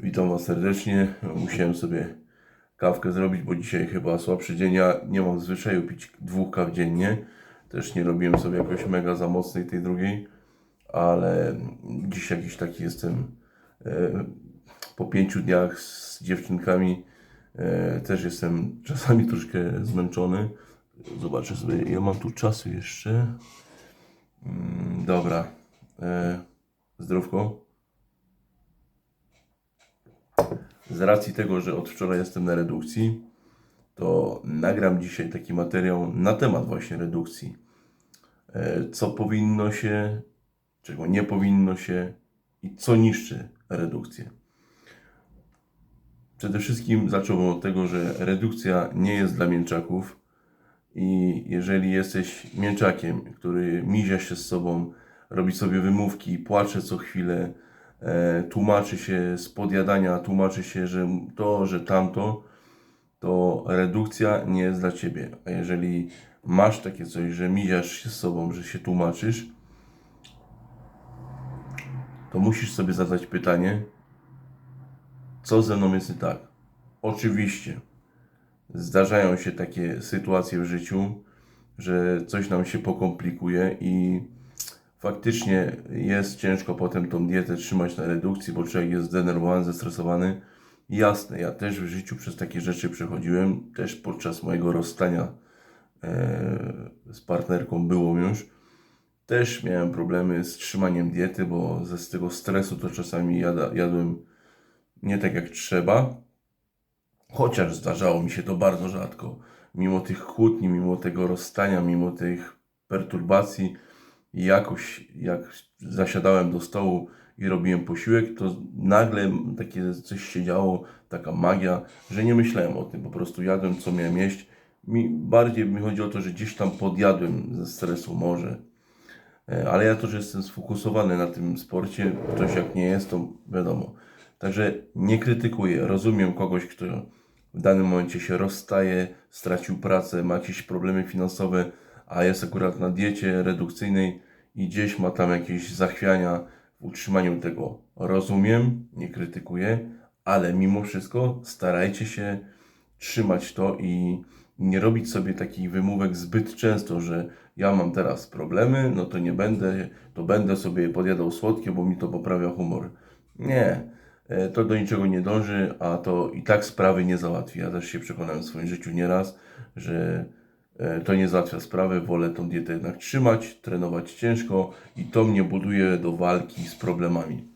Witam Was serdecznie. Musiałem sobie kawkę zrobić, bo dzisiaj chyba słabszy dzień. Ja nie mam zwyczaju pić dwóch kaw dziennie. Też nie robiłem sobie jakoś mega za mocnej tej drugiej, ale dziś jakiś taki jestem e, po pięciu dniach z dziewczynkami. E, też jestem czasami troszkę zmęczony. Zobaczę sobie, ja mam tu czasu jeszcze. Mm, dobra. E, zdrówko. Z racji tego, że od wczoraj jestem na redukcji, to nagram dzisiaj taki materiał na temat właśnie redukcji. E, Co powinno się, czego nie powinno się i co niszczy redukcję. Przede wszystkim zacząłbym od tego, że redukcja nie jest dla mięczaków i jeżeli jesteś mięczakiem, który mizia się z sobą, robi sobie wymówki, płacze co chwilę, tłumaczy się z podjadania, tłumaczy się, że to, że tamto, to redukcja nie jest dla Ciebie. A jeżeli masz takie coś, że miziasz się z sobą, że się tłumaczysz, to musisz sobie zadać pytanie, co ze mną jest nie tak. Oczywiście zdarzają się takie sytuacje w życiu, że coś nam się pokomplikuje i faktycznie jest ciężko potem tą dietę trzymać na redukcji, bo człowiek jest zdenerwowany, zestresowany. Jasne, ja też w życiu przez takie rzeczy przechodziłem, też podczas mojego rozstania e, z partnerką było już. Też miałem problemy z trzymaniem diety, bo ze z tego stresu to czasami jada, jadłem nie tak jak trzeba. Chociaż zdarzało mi się to bardzo rzadko. Mimo tych kłótni, mimo tego rozstania, mimo tych perturbacji, jakoś jak zasiadałem do stołu i robiłem posiłek, to nagle takie coś się działo, taka magia, że nie myślałem o tym. Po prostu jadłem, co miałem jeść. Mi, bardziej mi chodzi o to, że gdzieś tam podjadłem ze stresu może. E, Ale ja też jestem sfokusowany na tym sporcie. Ktoś jak nie jest, to wiadomo. Także nie krytykuję. Rozumiem kogoś, kto w danym momencie się rozstaje, stracił pracę, ma jakieś problemy finansowe, a jest akurat na diecie redukcyjnej i gdzieś ma tam jakieś zachwiania w utrzymaniu tego. Rozumiem, nie krytykuję, ale mimo wszystko starajcie się trzymać to i nie robić sobie takich wymówek zbyt często, że ja mam teraz problemy, no to nie będę, to będę sobie podjadał słodkie, bo mi to poprawia humor. Nie, e, to do niczego nie dąży, a to i tak sprawy nie załatwi. Ja też się przekonałem w swoim życiu nieraz, że to nie załatwia sprawy, wolę tą dietę jednak trzymać, trenować ciężko i to mnie buduje do walki z problemami.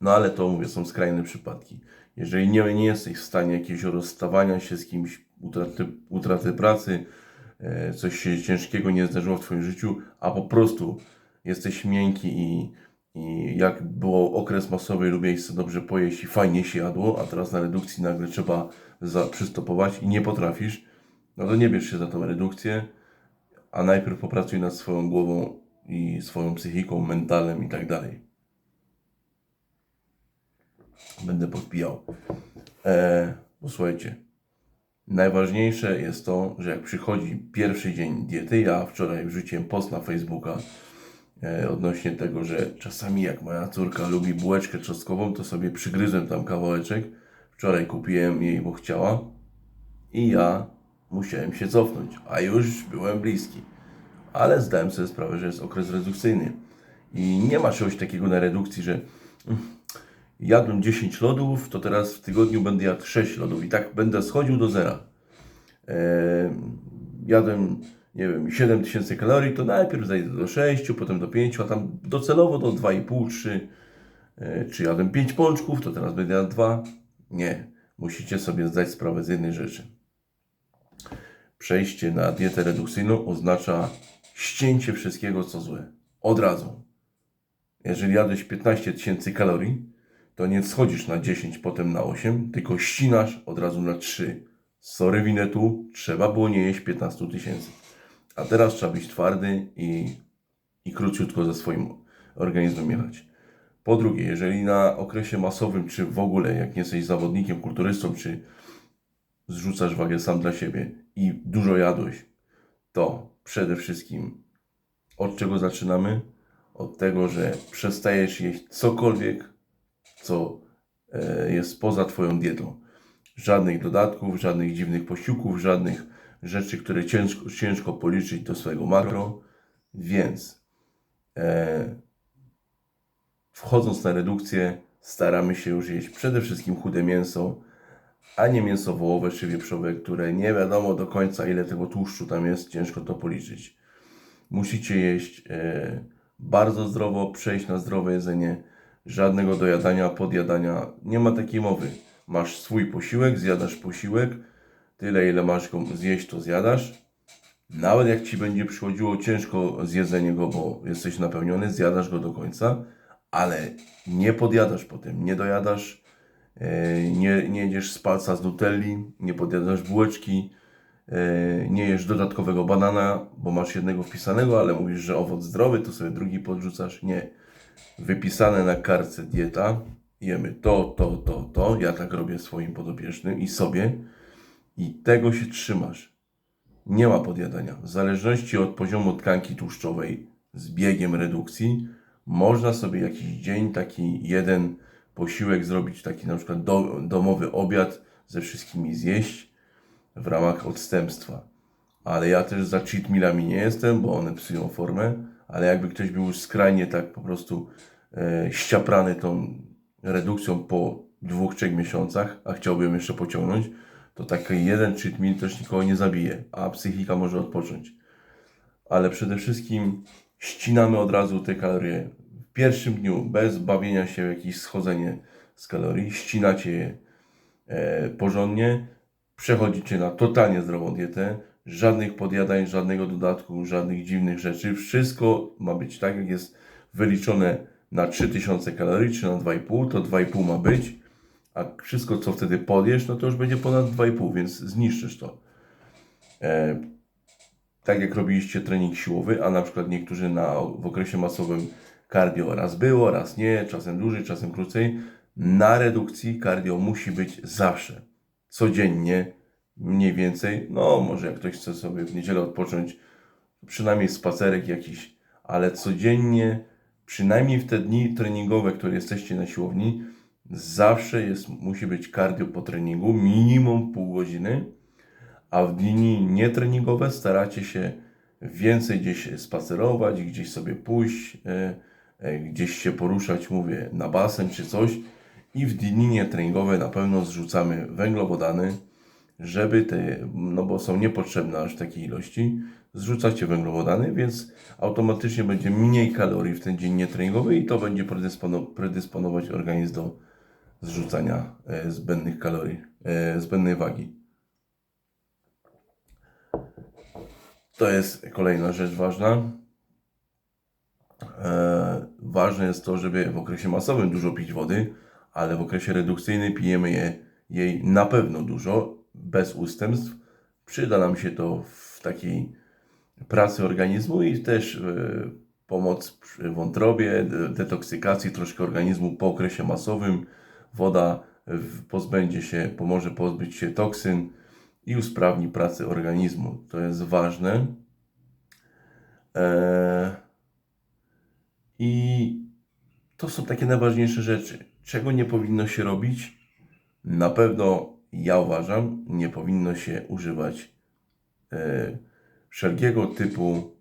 No ale to mówię, są skrajne przypadki. Jeżeli nie, nie jesteś w stanie jakiegoś rozstawania się z kimś, utraty, utraty pracy, e, coś się ciężkiego nie zdarzyło w Twoim życiu, a po prostu jesteś miękki i, i jak było okres masowy, lubię sobie dobrze pojeść i fajnie się jadło, a teraz na redukcji nagle trzeba przystopować i nie potrafisz, no to nie bierz się za tą redukcję, a najpierw popracuj nad swoją głową i swoją psychiką, mentalem i tak dalej będę podpijał. E, posłuchajcie, najważniejsze jest to, że jak przychodzi pierwszy dzień diety, ja wczoraj wrzuciłem post na Facebooka e, odnośnie tego, że czasami jak moja córka lubi bułeczkę czosnkową, to sobie przygryzłem tam kawałeczek. Wczoraj kupiłem jej, bo chciała i ja musiałem się cofnąć, a już byłem bliski. Ale zdałem sobie sprawę, że jest okres redukcyjny i nie ma czegoś takiego na redukcji, że mm, jadłem 10 lodów, to teraz w tygodniu będę jadł 6 lodów i tak będę schodził do zera. Eee, jadłem, nie wiem, 7000 kalorii, to najpierw zejdę do 6, potem do 5, a tam docelowo do 2,5, 3. Eee, czy jadłem 5 pączków, to teraz będę jadł 2. Nie. Musicie sobie zdać sprawę z jednej rzeczy. Przejście na dietę redukcyjną oznacza ścięcie wszystkiego, co złe. Od razu. Jeżeli jadłeś 15 tysięcy kalorii, to nie schodzisz na 10, potem na 8, tylko ścinasz od razu na 3. Sorry winetu, trzeba było nie jeść 15 tysięcy. A teraz trzeba być twardy i, i króciutko ze swoim organizmem jechać. Po drugie, jeżeli na okresie masowym, czy w ogóle, jak nie jesteś zawodnikiem, kulturystą, czy zrzucasz wagę sam dla siebie i dużo jadłeś, to przede wszystkim od czego zaczynamy? Od tego, że przestajesz jeść cokolwiek, co e, jest poza Twoją dietą. Żadnych dodatków, żadnych dziwnych posiłków, żadnych rzeczy, które ciężko, ciężko policzyć do swojego makro. Więc e, wchodząc na redukcję, staramy się już jeść przede wszystkim chude mięso, a nie mięso wołowe czy wieprzowe, które nie wiadomo do końca ile tego tłuszczu tam jest, ciężko to policzyć. Musicie jeść e, bardzo zdrowo, przejść na zdrowe jedzenie, żadnego dojadania, podjadania, nie ma takiej mowy. Masz swój posiłek, zjadasz posiłek, tyle ile masz go zjeść, to zjadasz. Nawet jak ci będzie przychodziło ciężko zjedzenie go, bo jesteś napełniony, zjadasz go do końca, ale nie podjadasz potem, nie dojadasz, nie, nie jedziesz z palca z nutelli, nie podjadasz bułeczki, e, nie jesz dodatkowego banana, bo masz jednego wpisanego, ale mówisz, że owoc zdrowy, to sobie drugi podrzucasz. Nie. Wypisane na kartce dieta, jemy to, to, to, to. Ja tak robię swoim podopiecznym i sobie. I tego się trzymasz. Nie ma podjadania. W zależności od poziomu tkanki tłuszczowej z biegiem redukcji, można sobie jakiś dzień taki jeden posiłek zrobić, taki na przykład do, domowy obiad ze wszystkimi zjeść w ramach odstępstwa. Ale ja też za cheat nie jestem, bo one psują formę, ale jakby ktoś był już skrajnie tak po prostu e, ściaprany tą redukcją po dwóch, trzech miesiącach, a chciałbym jeszcze pociągnąć, to taki jeden cheat meal też nikogo nie zabije, a psychika może odpocząć. Ale przede wszystkim ścinamy od razu te kalorie. Pierwszym dniu, bez bawienia się w jakieś schodzenie z kalorii, ścinacie je e, porządnie, przechodzicie na totalnie zdrową dietę, żadnych podjadań, żadnego dodatku, żadnych dziwnych rzeczy. Wszystko ma być tak, jak jest wyliczone na 3000 kalorii, czy na 2,5, to 2,5 ma być, a wszystko, co wtedy podjesz, no to już będzie ponad 2,5, więc zniszczysz to. E, tak jak robiliście trening siłowy, a na przykład niektórzy na, w okresie masowym cardio raz było, raz nie, czasem dłużej, czasem krócej. Na redukcji cardio musi być zawsze, codziennie, mniej więcej. No, może jak ktoś chce sobie w niedzielę odpocząć, przynajmniej spacerek jakiś, ale codziennie, przynajmniej w te dni treningowe, które jesteście na siłowni, zawsze jest, musi być cardio po treningu, minimum pół godziny a w dni nietreningowe staracie się więcej gdzieś spacerować, gdzieś sobie pójść, e, gdzieś się poruszać, mówię, na basen czy coś. I w dni nietreningowe na pewno zrzucamy węglowodany, żeby te, no bo są niepotrzebne aż takiej ilości, zrzucacie węglowodany, więc automatycznie będzie mniej kalorii w ten dzień nietreningowy i to będzie predyspono, predysponować organizm do zrzucania e, zbędnych kalorii, e, zbędnej wagi. To jest kolejna rzecz ważna. E, ważne jest to, żeby w okresie masowym dużo pić wody, ale w okresie redukcyjnym pijemy je, jej na pewno dużo, bez ustępstw. Przyda nam się to w takiej pracy organizmu i też e, pomoc przy wątrobie, de- detoksykacji troszkę organizmu po okresie masowym. Woda pozbędzie się, pomoże pozbyć się toksyn i usprawni pracę organizmu. To jest ważne. Eee, I to są takie najważniejsze rzeczy. Czego nie powinno się robić? Na pewno ja uważam, nie powinno się używać e, wszelkiego typu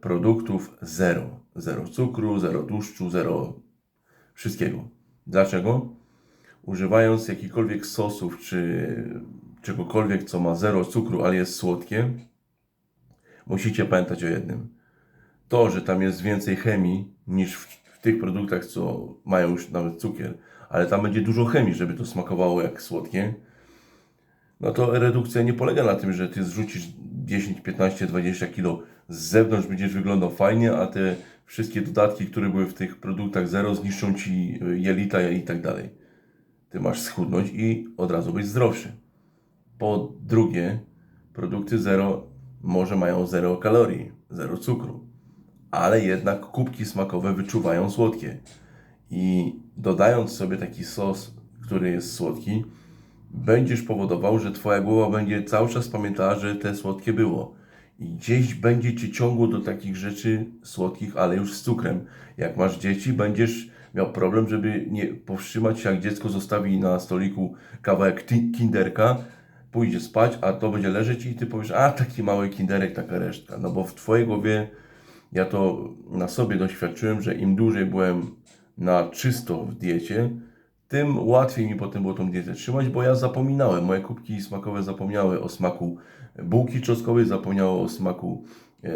produktów zero. Zero cukru, zero tłuszczu, zero wszystkiego. Dlaczego? Używając jakichkolwiek sosów czy czegokolwiek, co ma zero cukru, ale jest słodkie, musicie pamiętać o jednym. To, że tam jest więcej chemii niż w, w tych produktach, co mają już nawet cukier, ale tam będzie dużo chemii, żeby to smakowało jak słodkie, no to redukcja nie polega na tym, że ty zrzucisz 10, 15, 20 kilo z zewnątrz, będziesz wyglądał fajnie, a te wszystkie dodatki, które były w tych produktach zero, zniszczą ci y, jelita i tak dalej. Ty masz schudnąć i od razu być zdrowszy. Po drugie, produkty zero może mają zero kalorii, zero cukru, ale jednak kubki smakowe wyczuwają słodkie. I dodając sobie taki sos, który jest słodki, będziesz powodował, że Twoja głowa będzie cały czas pamiętała, że te słodkie było. I gdzieś będzie Cię ciągło do takich rzeczy słodkich, ale już z cukrem. Jak masz dzieci, będziesz miał problem, żeby nie powstrzymać się, jak dziecko zostawi na stoliku kawałek kinderka, pójdzie spać, a to będzie leżeć i ty powiesz, a taki mały kinderek, taka resztka. No bo w twojej głowie ja to na sobie doświadczyłem, że im dłużej byłem na czysto w diecie, tym łatwiej mi potem było tą dietę trzymać, bo ja zapominałem. Moje kubki smakowe zapomniały o smaku bułki czosnkowej, zapomniały o smaku e,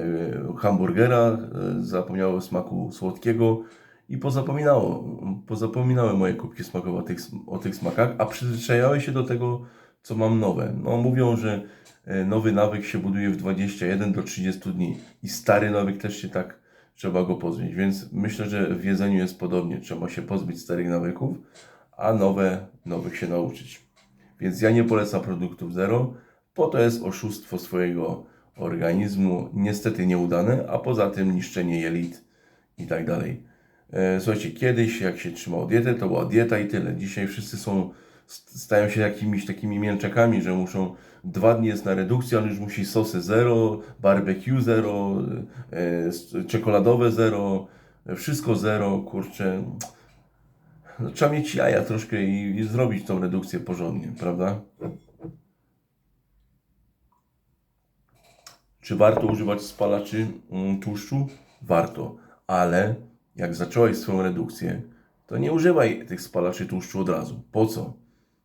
hamburgera, e, zapomniały o smaku słodkiego i pozapominało, pozapominały moje kubki smakowe o tych, o tych smakach, a przyzwyczajały się do tego, co mam nowe. No mówią, że e, nowy nawyk się buduje w 21 do 30 dni i stary nawyk też się tak trzeba go pozbyć, więc myślę, że w jedzeniu jest podobnie. Trzeba się pozbyć starych nawyków, a nowe, nowych się nauczyć. Więc ja nie polecam produktów zero, po to jest oszustwo swojego organizmu, niestety nieudane, a poza tym niszczenie jelit i tak dalej. E, Słuchajcie, kiedyś jak się trzymało dietę, to była dieta i tyle. Dzisiaj wszyscy są, stają się jakimiś takimi mięczakami, że muszą, dwa dni jest na redukcji, ale już musi sosy zero, barbecue zero, e, czekoladowe zero, wszystko zero, kurczę. No, trzeba mieć jaja troszkę i, i zrobić tą redukcję porządnie, prawda? Czy warto używać spalaczy mm, tłuszczu? Warto, ale jak zacząłeś swoją redukcję, to nie używaj tych spalaczy tłuszczu od razu. Po co?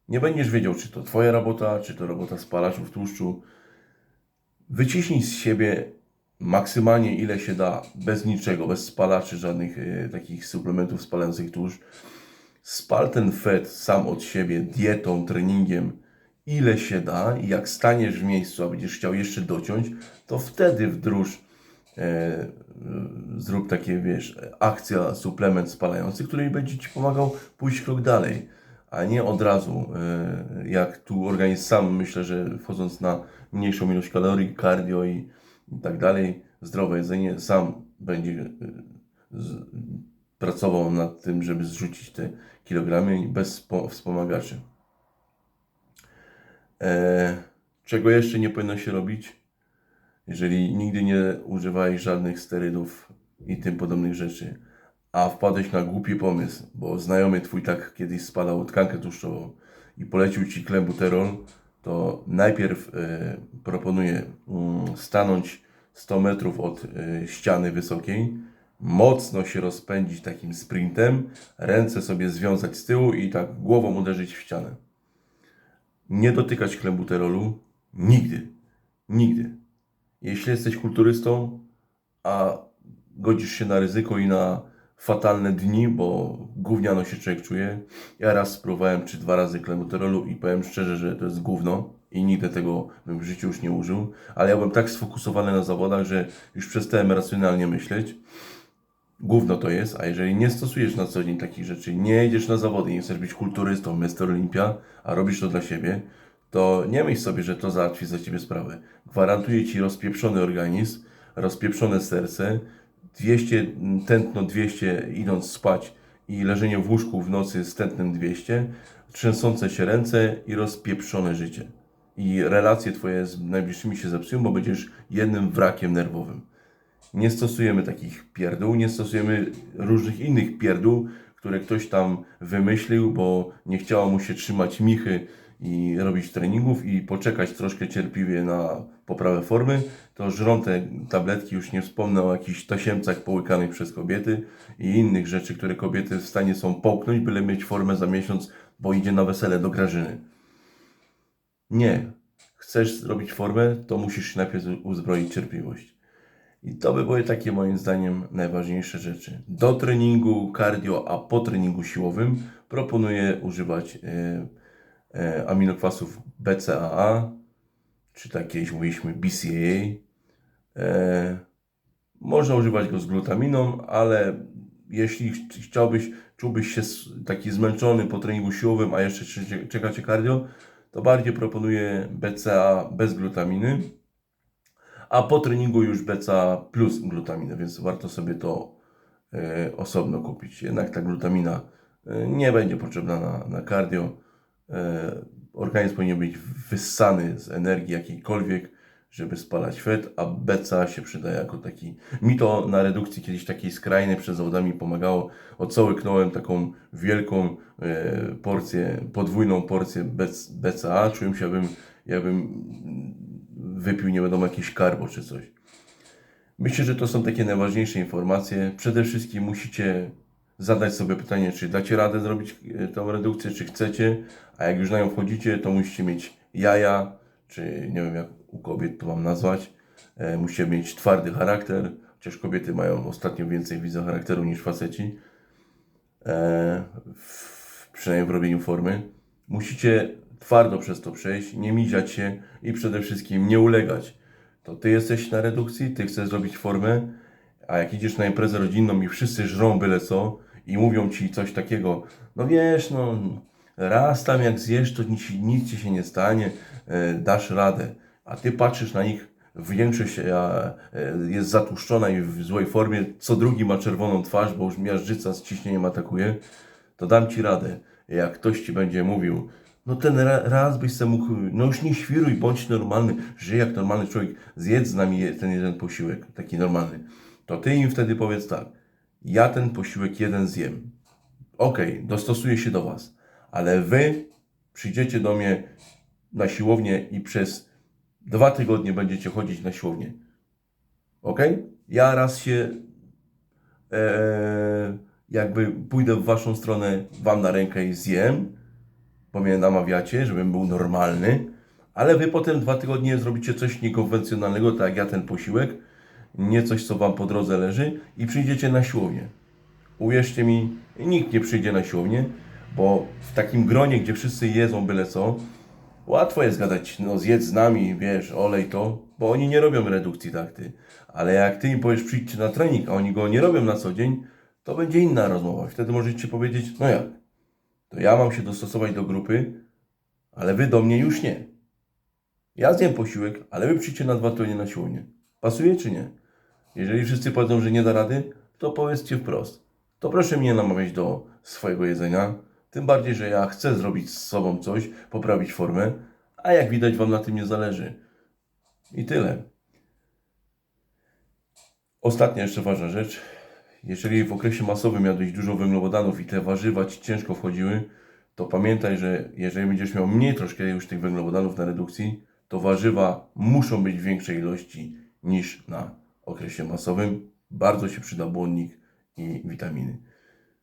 Nie będziesz wiedział, czy to Twoja robota, czy to robota spalaczów tłuszczu. Wyciśnij z siebie maksymalnie ile się da, bez niczego, bez spalaczy, żadnych e, takich suplementów spalających tłuszcz. Spal ten fet sam od siebie, dietą, treningiem, ile się da i jak staniesz w miejscu, a będziesz chciał jeszcze dociąć, to wtedy wdróż, e, zrób takie, wiesz, akcja, suplement spalający, który będzie Ci pomagał pójść krok dalej, a nie od razu, e, jak tu organizm sam, myślę, że wchodząc na mniejszą ilość kalorii, cardio i, i tak dalej, zdrowe jedzenie, sam będzie e, z, pracował nad tym, żeby zrzucić te kilogramy bez spo- wspomagaczy. E, czego jeszcze nie powinno się robić? Jeżeli nigdy nie używałeś żadnych sterydów i tym podobnych rzeczy, a wpadłeś na głupi pomysł, bo znajomy twój tak kiedyś spalał tkankę tłuszczową i polecił ci klembuterol, to najpierw e, proponuję mm, stanąć 100 metrów od e, ściany wysokiej, mocno się rozpędzić takim sprintem, ręce sobie związać z tyłu i tak głową uderzyć w ścianę. Nie dotykać klembuterolu nigdy. Nigdy. Jeśli jesteś kulturystą, a godzisz się na ryzyko i na fatalne dni, bo gówniano się człowiek czuje. Ja raz spróbowałem czy dwa razy klembuterolu i powiem szczerze, że to jest gówno i nigdy tego bym w życiu już nie użył, ale ja byłem tak sfokusowany na zawodach, że już przestałem racjonalnie myśleć. Gówno to jest, a jeżeli nie stosujesz na co dzień takich rzeczy, nie jedziesz na zawody, nie chcesz być kulturystą, Mr. Olympia, a robisz to dla siebie, to nie myśl sobie, że to załatwi za ciebie sprawę. Gwarantuję ci rozpieprzony organizm, rozpieprzone serce, 200, tętno 200 idąc spać i leżenie w łóżku w nocy z tętnem 200, trzęsące się ręce i rozpieprzone życie. I relacje twoje z najbliższymi się zepsują, bo będziesz jednym wrakiem nerwowym. Nie stosujemy takich pierdół, nie stosujemy różnych innych pierdół, które ktoś tam wymyślił, bo nie chciało mu się trzymać michy i robić treningów i poczekać troszkę cierpliwie na poprawę formy, to żrą te tabletki, już nie wspomnę o jakichś tasiemcach połykanych przez kobiety i innych rzeczy, które kobiety w stanie są połknąć, byle mieć formę za miesiąc, bo idzie na wesele do Grażyny. Nie. Chcesz zrobić formę, to musisz najpierw uzbroić cierpliwość. I to by były takie moim zdaniem najważniejsze rzeczy. Do treningu cardio, a po treningu siłowym proponuję używać e, e, aminokwasów BCAA, czy tak kiedyś mówiliśmy BCAA. E, można używać go z glutaminą, ale jeśli ch- chciałbyś, czułbyś się taki zmęczony po treningu siłowym, a jeszcze czeka Cię cardio, to bardziej proponuję BCA bez glutaminy a po treningu już BCA plus glutaminę, więc warto sobie to e, osobno kupić. Jednak ta glutamina e, nie będzie potrzebna na, na cardio. Organizm powinien być wyssany z energii jakiejkolwiek, żeby spalać fett, a BCA się przydaje jako taki. Mi to na redukcji kiedyś takiej skrajnej przed zawodami pomagało. Odsołyknąłem taką wielką e, porcję, podwójną porcję BCA. Czułem się, jakbym, jakbym wypił nie wiadomo jakieś karbo czy coś. Myślę, że to są takie najważniejsze informacje. Przede wszystkim musicie zadać sobie pytanie, czy dacie radę zrobić e, tą redukcję, czy chcecie, a jak już na nią wchodzicie, to musicie mieć jaja, czy nie wiem jak u kobiet to mam nazwać, e, mieć twardy charakter, chociaż kobiety mają ostatnio więcej widzę charakteru niż faceci, e, w, przynajmniej w robieniu formy. Musicie twardo przez to przejść, nie miziać się i przede wszystkim nie ulegać. To ty jesteś na redukcji, ty chcesz zrobić formę, a jak idziesz na imprezę rodzinną i wszyscy żrą byle co i mówią ci coś takiego, no wiesz, no raz tam jak zjesz, to nic, nic ci się nie stanie, e, dasz radę. A ty patrzysz na nich, większość e, jest zatłuszczona i w złej formie, co drugi ma czerwoną twarz, bo już miażdżyca z ciśnieniem atakuje, to dam ci radę. Jak ktoś ci będzie mówił, no ten ra, raz byś se mógł, no już nie świruj, bądź normalny, żyj jak normalny człowiek, zjedz z nami ten jeden posiłek, taki normalny. To ty im wtedy powiedz tak, ja ten posiłek jeden zjem. Okej, dostosuję się do was, ale wy przyjdziecie do mnie na siłownię i przez dwa tygodnie będziecie chodzić na siłownię. Ok? Ja raz się e, jakby pójdę w waszą stronę, wam na rękę i zjem, bo mnie namawiacie, żebym był normalny, ale wy potem dwa tygodnie zrobicie coś niekonwencjonalnego, tak jak ja ten posiłek, nie coś, co wam po drodze leży i przyjdziecie na siłownię. Uwierzcie mi, nikt nie przyjdzie na siłownię, bo w takim gronie, gdzie wszyscy jedzą byle co, łatwo jest gadać, no zjedz z nami, wiesz, olej to, bo oni nie robią redukcji tak ty. Ale jak ty im powiesz przyjdźcie na trening, a oni go nie robią na co dzień, to będzie inna rozmowa. Wtedy możecie powiedzieć, no jak, to ja mam się dostosować do grupy, ale wy do mnie już nie. Ja zjem posiłek, ale wy przyjdźcie na dwa tygodnie na siłownię. Pasuje czy nie? Jeżeli wszyscy powiedzą, że nie da rady, to powiedzcie wprost. To proszę mnie namawiać do swojego jedzenia. Tym bardziej, że ja chcę zrobić z sobą coś, poprawić formę, a jak widać Wam na tym nie zależy. I tyle. Ostatnia jeszcze ważna rzecz. Jeżeli w okresie masowym jadłeś dużo węglowodanów i te warzywa Ci ciężko wchodziły, to pamiętaj, że jeżeli będziesz miał mniej troszkę już tych węglowodanów na redukcji, to warzywa muszą być w większej ilości niż na okresie masowym. Bardzo się przyda błonnik i witaminy.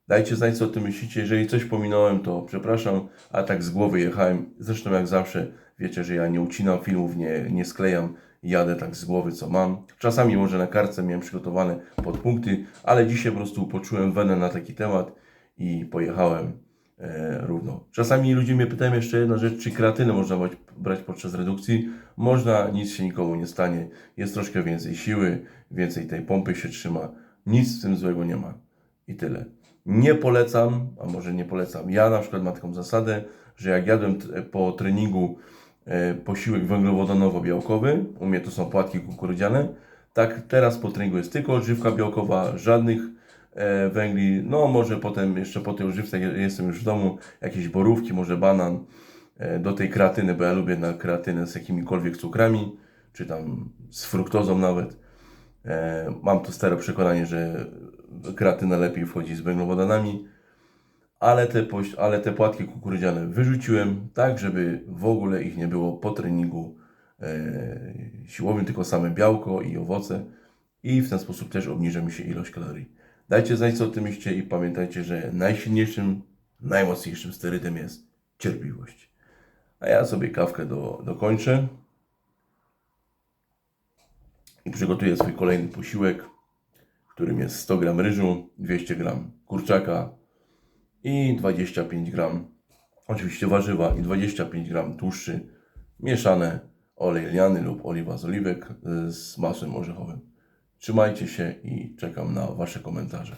Dajcie znać, co o tym myślicie. Jeżeli coś pominąłem, to przepraszam, a tak z głowy jechałem. Zresztą jak zawsze, wiecie, że ja nie ucinam filmów, nie, nie sklejam, jadę tak z głowy, co mam. Czasami może na kartce miałem przygotowane podpunkty, ale dzisiaj po prostu poczułem wenę na taki temat i pojechałem e, równo. Czasami ludzie mnie pytają jeszcze jedna rzecz, czy kreatynę można brać, podczas redukcji. Można, nic się nikomu nie stanie. Jest troszkę więcej siły, więcej tej pompy się trzyma. Nic z tym złego nie ma. I tyle. Nie polecam, a może nie polecam. Ja na przykład mam taką zasadę, że jak jadłem po treningu posiłek węglowodanowo-białkowy, u mnie to są płatki kukurydziane, tak teraz po treningu jest tylko odżywka białkowa, żadnych e, węgli, no może potem jeszcze po tej odżywce je- jestem już w domu, jakieś borówki, może banan, e, do tej kreatyny, bo ja lubię na kreatynę z jakimikolwiek cukrami, czy tam z fruktozą nawet. E, Mam to stare przekonanie, że kreatyna lepiej wchodzi z węglowodanami, ale te, ale te płatki kukurydziane wyrzuciłem tak, żeby w ogóle ich nie było po treningu e, siłowym, tylko same białko i owoce i w ten sposób też obniży mi się ilość kalorii. Dajcie znać, co o tym myślicie i pamiętajcie, że najsilniejszym, najmocniejszym sterydem jest cierpliwość. A ja sobie kawkę do, dokończę i przygotuję swój kolejny posiłek, którym jest 100 gram ryżu, 200 gram kurczaka i 25 gram oczywiście warzywa i 25 gram tłuszczy mieszane olej lniany lub oliwa z oliwek y, z masłem orzechowym. Trzymajcie się i czekam na Wasze komentarze.